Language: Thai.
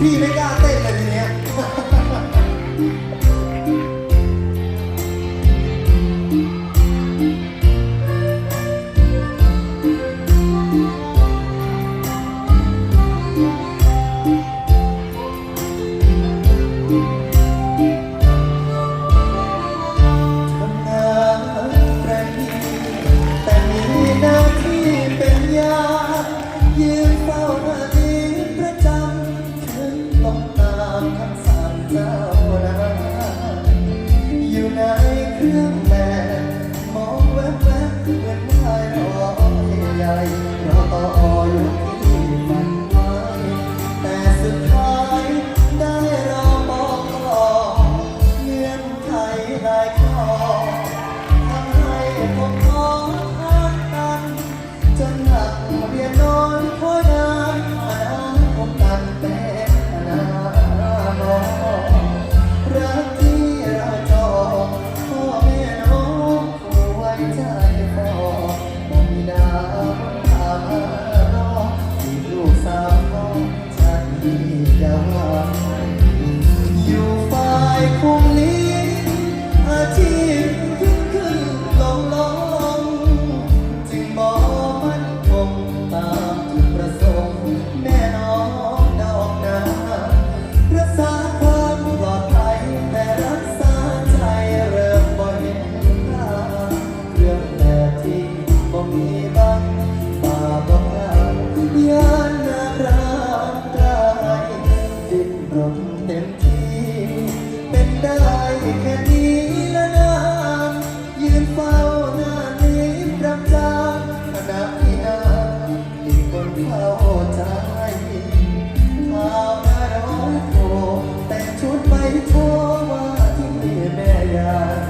พี่ไม่กล้า ที่ได้อยู่ฝ่ายคง เข้าใจพามาร้องโผแต่ชุดไปโชว์ว่าที่แม่ยา